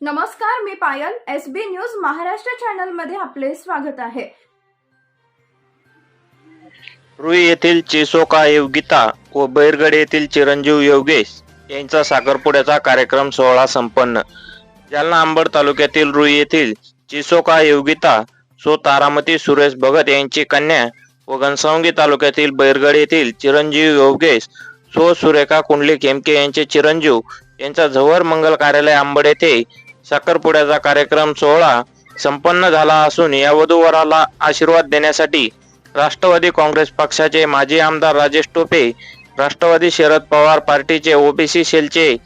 नमस्कार मी Payal S B news Maharashtra चॅनलमध्ये आपले स्वागत आहे. रुई येथील चिसोका योगिता व बैरगड येथील चिरंजीव योगेश यांचा साखरपुड्याचा कार्यक्रम सोहळा संपन्न. जालना अंबड तालुक्यातील रुई येथील चिसोका योगिता सो तारामती सुरेश भगत यांची कन्या व घनसावंगी तालुक्यातील बैरगड येथील चिरंजीव योगेश सो सुरेखा कुंडली केमके यांचे चिरंजीव यांचा झवर मंगल कार्यालय अंबड येथे साखरपुड्याचा कार्यक्रम सोहळा संपन्न झाला असून या वधूवराला आशीर्वाद देण्यासाठी राष्ट्रवादी काँग्रेस पक्षाचे माजी आमदार राजेश टोपे राष्ट्रवादी शरद पवार पार्टीचे ओबीसी सेलचे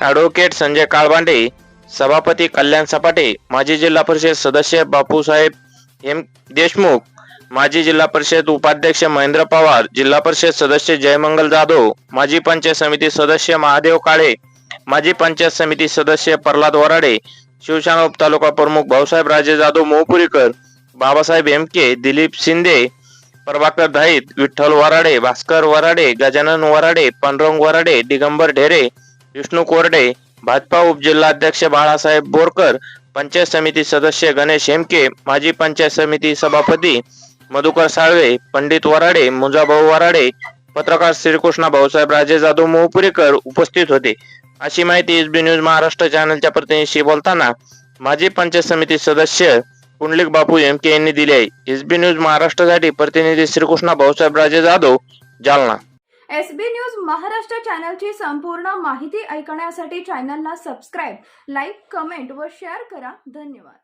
ॲडव्होकेट संजय काळबांडे सभापती कल्याण सपाटे माजी जिल्हा परिषद सदस्य बापूसाहेब हेम देशमुख माजी जिल्हा परिषद उपाध्यक्ष महेंद्र पवार जिल्हा परिषद सदस्य जयमंगल जाधव माजी पंचायत समिती सदस्य महादेव काळे माजी पंचायत समिती सदस्य प्रल्हाद वराडे शिवसेना उपतालुका प्रमुख भाऊसाहेब राजे जाधव मोहपुरीकर बाबासाहेब एमके दिलीप शिंदे प्रभाकर धाईत विठ्ठल वराडे भास्कर वराडे गजानन वराडे पांडुरंग वराडे दिगंबर ढेरे विष्णू कोरडे भाजपा उपजिल्हाध्यक्ष बाळासाहेब बोरकर पंचायत समिती सदस्य गणेश हेमके माजी पंचायत समिती सभापती मधुकर साळवे पंडित वराडे मुंजाभाऊ वराडे पत्रकार श्रीकृष्ण भाऊसाहेब राजे जाधव मोहपुरेकर उपस्थित होते. अशी माहिती एस बी न्यूज महाराष्ट्र चॅनलच्या प्रतिनिधीशी बोलताना माजी पंचायत समिती सदस्य पुंडलिक बापू एमके यांनी दिली आहे. एस बी न्यूज महाराष्ट्रासाठी प्रतिनिधी Shrikrishna Bhausaheb Raje Jadhav Jalna. S B news Maharashtra चॅनलची संपूर्ण माहिती ऐकण्यासाठी चॅनलला सबस्क्राईब लाईक कमेंट व शेअर करा. धन्यवाद.